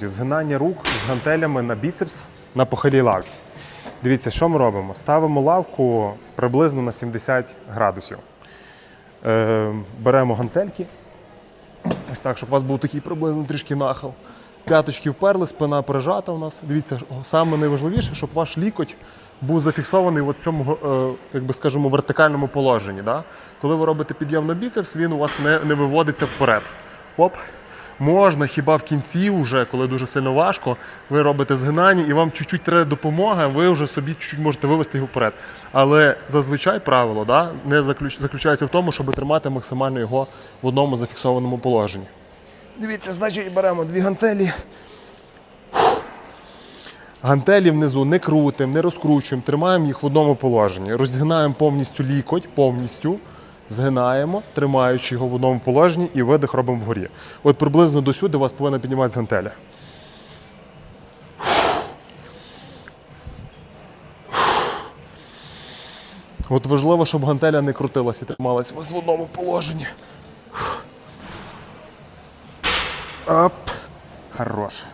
Згинання рук з гантелями на біцепс на похилій лавці. Дивіться, що ми робимо? Ставимо лавку приблизно на 70 градусів. Е, беремо гантельки. Ось так, щоб у вас був такий приблизно трішки нахил. П'яточки вперли, спина прижата у нас. Дивіться, саме найважливіше, щоб ваш лікоть був зафіксований в цьому, е, як би вертикальному положенні. Да? Коли ви робите підйом на біцепс, він у вас не, не виводиться вперед. Оп. Можна хіба в кінці, вже, коли дуже сильно важко, ви робите згинання і вам чуть-чуть треба допомога, ви вже собі чуть-чуть можете вивести його вперед. Але зазвичай правило да, не заключ... заключається в тому, щоб тримати максимально його в одному зафіксованому положенні. Дивіться, значить, беремо дві гантелі. Гантелі внизу не крутимо, не розкручуємо, тримаємо їх в одному положенні. Розгинаємо повністю лікоть, повністю згинаємо, тримаючи його в одному положенні, і видих робимо вгорі. От приблизно до сюди вас повинна підніматися гантеля. От важливо, щоб гантеля не крутилася і трималася в одному положенні. Оп. Хорош.